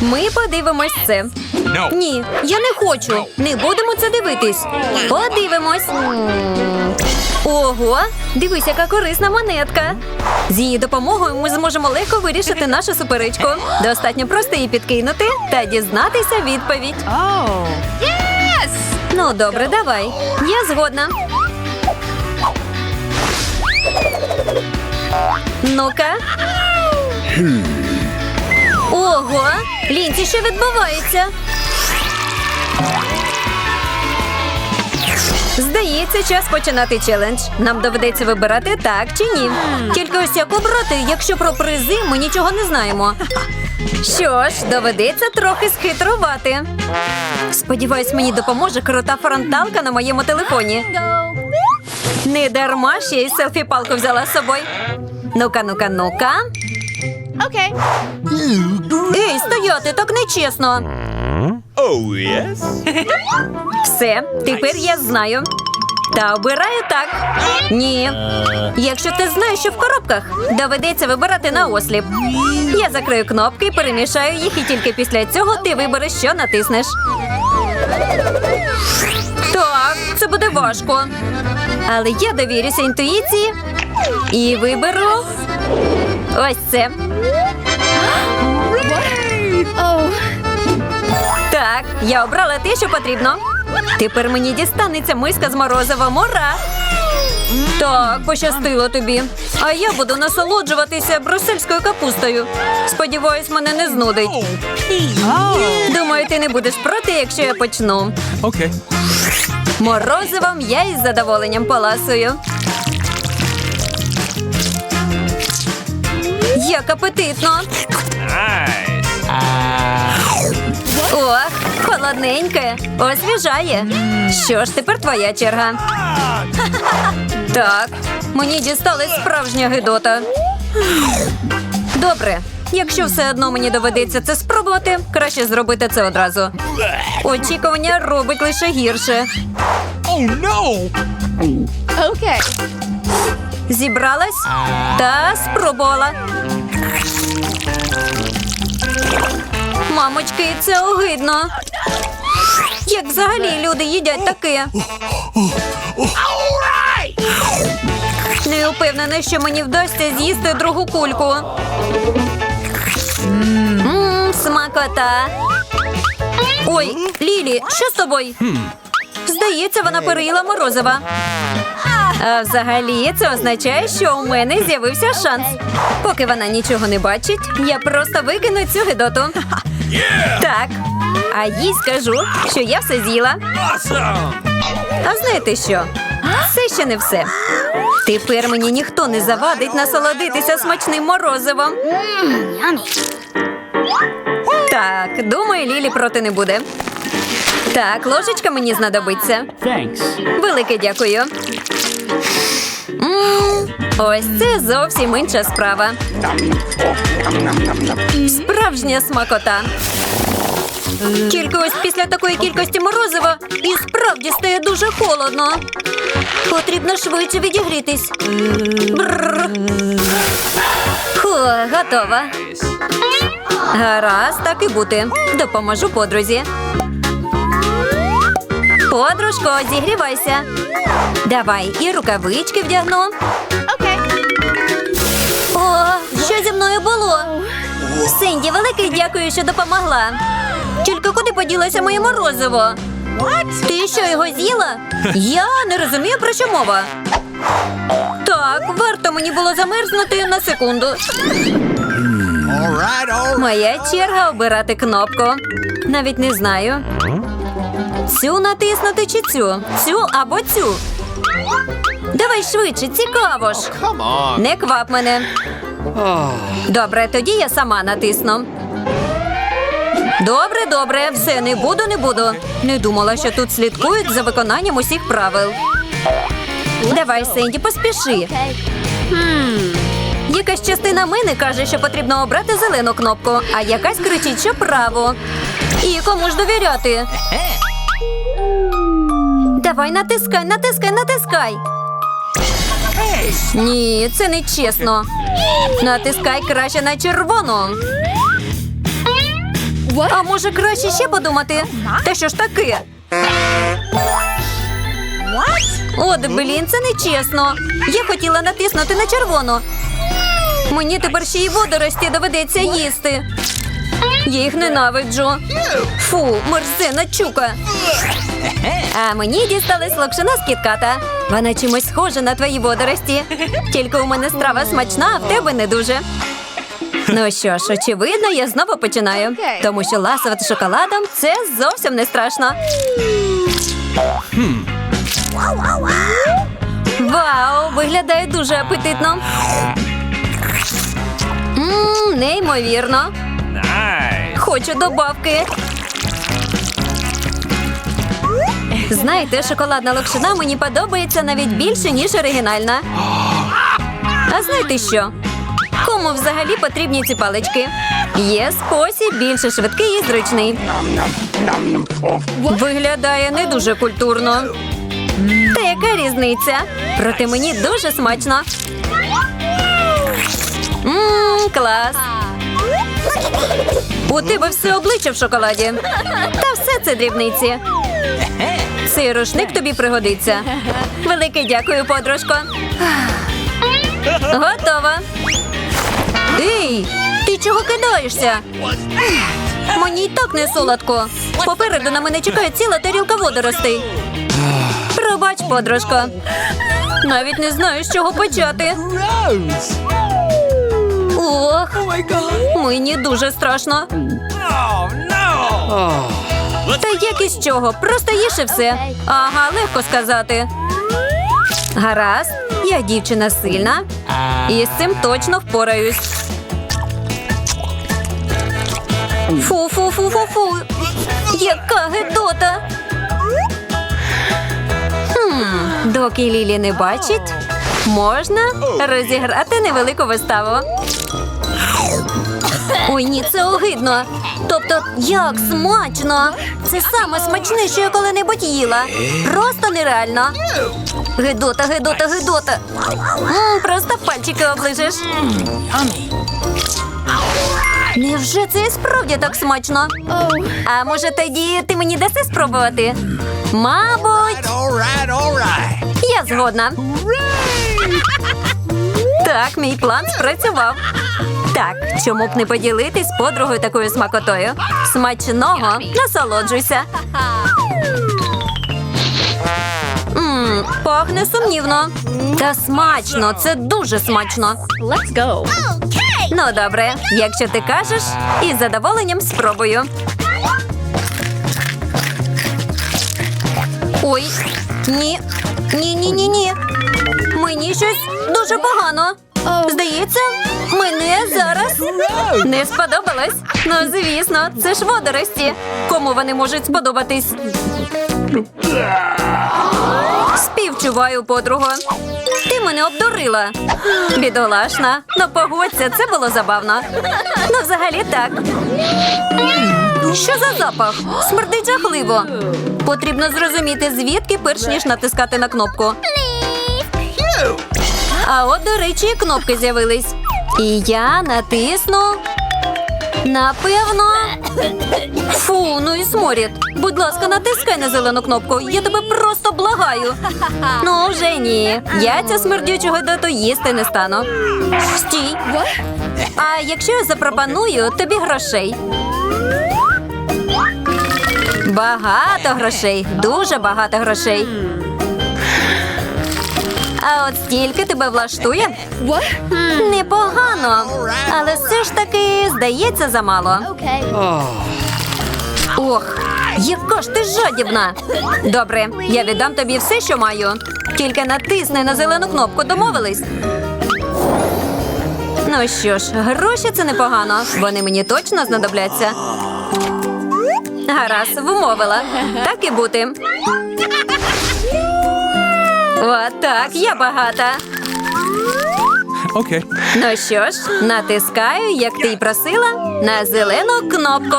Ми подивимось це. Ні, я не хочу. Не будемо це дивитись. Подивимось. Ого, дивись, яка корисна монетка. З її допомогою ми зможемо легко вирішити нашу суперечку. Достатньо просто її підкинути та дізнатися відповідь. Oh. Ну, добре, давай. Я згодна. Ну-ка. Ого! Лінці, що відбувається? Здається, час починати челендж. Нам доведеться вибирати так чи ні. Тільки ось як обрати, якщо про призи ми нічого не знаємо. Що ж, доведеться трохи схитрувати. Сподіваюсь, мені допоможе крута фронталка на моєму телефоні. Не дарма ще й селфі-палку взяла з собою. Ну-ка, ну-ка, ну-ка. Okay. Ей, стояти, так нечесно. Oh, yes? Все, тепер я знаю. Та обираю так. Ні. Якщо ти знаєш, що в коробках, доведеться вибирати на осліп. Я закрию кнопки, перемішаю їх, і тільки після цього ти вибереш, що натиснеш. Так, це буде важко. Але я довірюся інтуїції і виберу ось це. Так, я обрала те, що потрібно. Тепер мені дістанеться миска з морозива мора. Так, пощастило тобі. А я буду насолоджуватися брусельською капустою. Сподіваюсь, мене не знудить. Думаю, ти не будеш проти, якщо я почну. Okay. Морозивом я із задоволенням поласую. Як апетитно! Ох, холодненьке, освіжає. Що ж, тепер твоя черга. Так, мені дісталась справжня гидота. Добре, якщо все одно мені доведеться це спробувати, краще зробити це одразу. Очікування робить лише гірше. Oh, no! Okay. Зібралась та спробувала. Мамочки, це огидно. Як взагалі люди їдять таке? Не впевнена, що мені вдасться з'їсти другу кульку. Мм, смакота. Ой, Лілі, що з тобою? Здається, вона переїла морозива. А взагалі це означає, що у мене з'явився шанс. Поки вона нічого не бачить, я просто викину цю гидоту. Так. А їй скажу, що я все з'їла. Awesome! А знаєте що? Це ще не все. Тепер мені ніхто не завадить насолодитися смачним морозивом. Так, думаю, Лілі проти не буде. Так, ложечка мені знадобиться. Thanks. Велике дякую. Ось це зовсім інша справа. Справжня смакота. Тільки ось після такої кількості морозива і справді стає дуже холодно. Потрібно швидше відігрітись. Бррр. Фу, готова. Гаразд, так і бути. Допоможу подрузі. Подружко, зігрівайся. Давай і рукавички вдягну. Okay. О, що зі мною було? Синді, велике дякую, що допомогла. Тільки куди поділося моє морозиво? Ти що його з'їла? Я не розумію, про що мова. Так, варто мені було замерзнути на секунду. Моя черга обирати кнопку. Навіть не знаю. Цю натиснути чи цю? Цю або цю. Давай швидше, цікаво ж. Не квап мене. Добре, тоді я сама натисну. Добре, добре, все не буду, не буду. Не думала, що тут слідкують за виконанням усіх правил. Давай, Сенді, поспіши. Якась частина мене каже, що потрібно обрати зелену кнопку, а якась кричить, що праву. І кому ж довіряти? Давай, натискай, натискай, натискай. Ні, це не чесно. Натискай краще на червону. А може краще ще подумати? Та що ж таке? От, блін, це нечесно. Я хотіла натиснути на червону. Мені тепер ще й водорості доведеться їсти. Їх ненавиджу. Фу, мерзена чука. А мені дісталась локшина з кітката. Вона чимось схожа на твої водорості. Тільки у мене страва смачна, а в тебе не дуже. Ну що ж, очевидно, я знову починаю. Тому що ласувати шоколадом це зовсім не страшно. Вау, виглядає дуже апетитно. Мм, неймовірно. Nice. Хочу добавки. Знаєте, шоколадна локшина мені подобається навіть більше, ніж оригінальна. А знаєте що? Кому взагалі потрібні ці палички? Є спосіб більше швидкий і зручний. Виглядає не дуже культурно. Та яка різниця? Проте мені дуже смачно. Мм, клас. У тебе все обличчя в шоколаді. Та все це дрібниці. Цей рушник тобі пригодиться. Велике дякую, подружко. Готова. Ей, ти чого кидаєшся? Мені й так не солодко. Попереду на мене чекає ціла тарілка водоростей. Пробач, подружко. Навіть не знаю, з чого почати. Ох, мені дуже страшно. Та як із чого? Просто їж і все. Ага, легко сказати. Гаразд, я дівчина сильна і з цим точно впораюсь. Фу-фу-фу-фу-фу. Яка гидота. Хм, доки Лілі не бачить, можна розіграти невелику виставу. Ой, ні, це огидно. Тобто, як смачно! Це саме смачне, що я коли-небудь їла. Просто нереально. Гидота, гидота, гидота. М, просто пальчики оближеш. Невже це і справді так смачно? А може тоді ти мені даси спробувати? Мабуть, All right, all right. я згодна. Так, мій план спрацював. Так, чому б не поділитись з подругою такою смакотою? Смачного, насолоджуйся. Мм, пахне сумнівно. Та смачно, це дуже смачно. let's go. Ну добре, якщо ти кажеш, із задоволенням спробую. Ой, ні, ні, ні, ні, ні. Мені щось дуже погано. Здається, мене зараз не сподобалось. Ну, звісно, це ж водорості. Кому вони можуть сподобатись? Співчуваю, подруго. Ти мене обдурила. Бідолашна. Ну погодься, це було забавно. Ну, взагалі так. Що за запах? Смердить жахливо. Потрібно зрозуміти, звідки перш ніж натискати на кнопку. А от, до речі, кнопки з'явились. І я натисну. Напевно. Фу, ну і сморід. Будь ласка, натискай на зелену кнопку. Я тебе просто благаю. Ну, вже ні. Я ця смердючого гидоту їсти не стану. Стій. А якщо я запропоную тобі грошей? Багато грошей, дуже багато грошей. А от стільки тебе влаштує? Непогано. Але все ж таки здається замало. Ох, яка ж ти жадібна. Добре, я віддам тобі все, що маю. Тільки натисни на зелену кнопку, домовились. Ну що ж, гроші це непогано. Вони мені точно знадобляться. Гаразд, вмовила. Так і бути. От так, я багата. Okay. Ну що ж, натискаю, як ти й просила, на зелену кнопку.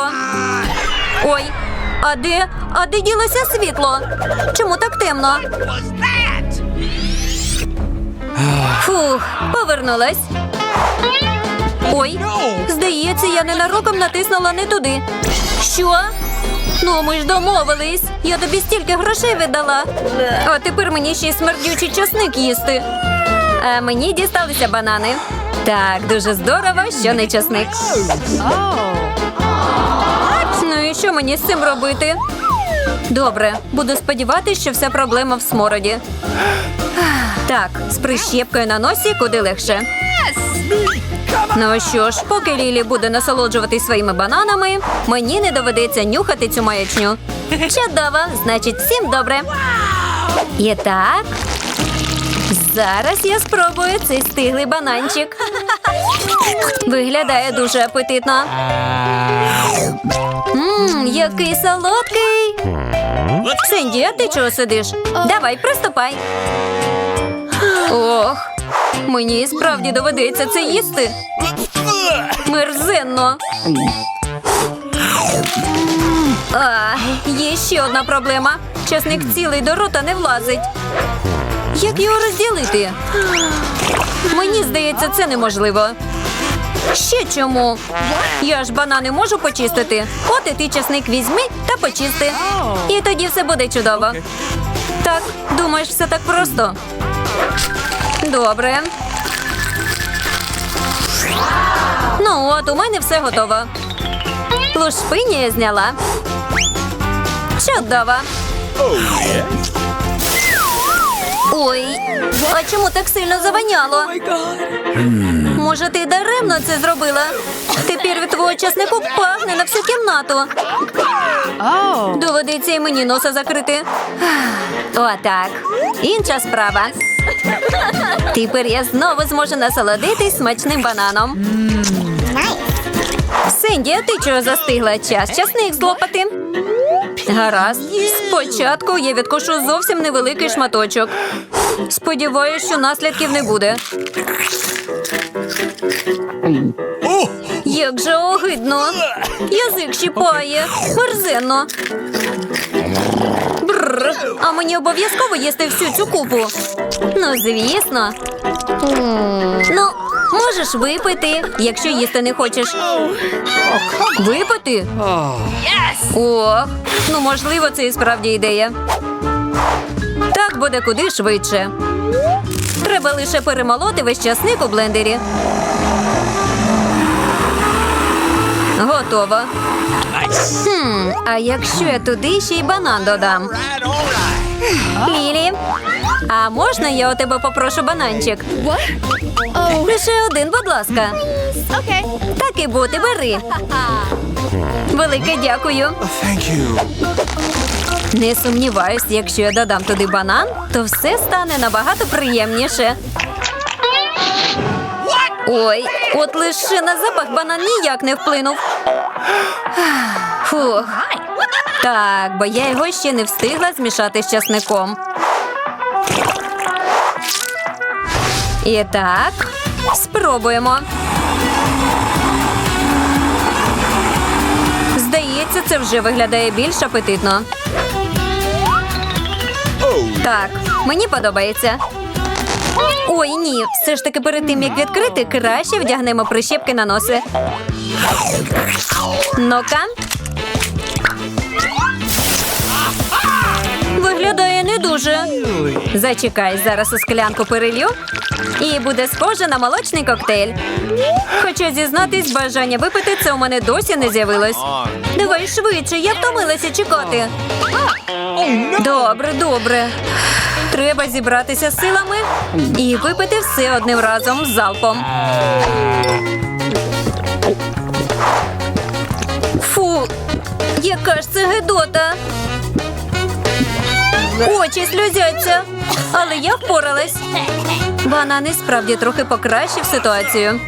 Ой, а де? А де ділося світло? Чому так темно? Фух, повернулась. Ой, здається, я ненароком натиснула не туди. Що? Ну, ми ж домовились. Я тобі стільки грошей віддала. А тепер мені ще й смердючий часник їсти. А мені дісталися банани. Так, дуже здорово, що не часник. Ну і що мені з цим робити? Добре, буду сподіватися, що вся проблема в смороді. Так, з прищепкою на носі куди легше. Ну що ж, поки Лілі буде насолоджуватись своїми бананами, мені не доведеться нюхати цю маячню. Чудово, значить, всім добре. І так. Зараз я спробую цей стиглий бананчик. Виглядає дуже апетитно. Ммм, який солодкий. Синді, а ти чого сидиш? Давай, приступай. Ох, мені справді доведеться це їсти. Мерзенно. А, є ще одна проблема. Часник цілий до рота не влазить. Як його розділити? Мені здається, це неможливо. Ще чому? Я ж банани можу почистити. От і ти часник візьми та почисти. І тоді все буде чудово. Так, думаєш, все так просто? Добре. Ну от, у мене все готово. Лушпині я зняла. Чудово. Ой, а чому так сильно заваняло? Може, ти даремно це зробила? Тепер від твого часнику пахне на всю кімнату. Oh. Доведеться і мені носа закрити. Отак. Інша справа. Тепер я знову зможу насолодитись смачним бананом. Синді, а ти чого застигла? Час часник злопати. Гаразд. Спочатку я відкушу зовсім невеликий шматочок. Сподіваюсь, що наслідків не буде. Як же огидно. Язик щіпає. Мерзенно. Бррр. А мені обов'язково їсти всю цю купу. Ну, звісно. Ну, можеш випити, якщо їсти не хочеш. Випити? Ох, ну можливо, це і справді ідея. Так буде куди швидше. Треба лише перемолоти весь часник у блендері. Готово. Хм, а якщо я туди ще й банан додам? Лілі, а можна я у тебе попрошу бананчик? Oh. Лише один, будь ласка. Так і бути, бери. Велике дякую. Не сумніваюсь, якщо я додам туди банан, то все стане набагато приємніше. Ой, от лише на запах банан ніяк не вплинув. Фух. Так, бо я його ще не встигла змішати з часником. І так, спробуємо. Здається, це вже виглядає більш апетитно. Так, мені подобається. Ой, ні, все ж таки перед тим як відкрити, краще вдягнемо прищепки на носи. Ну-ка. Виглядає не дуже. Зачекай, зараз у склянку перелью. І буде схоже на молочний коктейль. Хоча зізнатись, бажання випити це у мене досі не з'явилось. Давай швидше, я втомилася чекати. Добре, добре. Треба зібратися силами і випити все одним разом з залпом. Фу, яка ж це гидота. Очі сльозяться, але я впоралась. Банани справді трохи покращив ситуацію.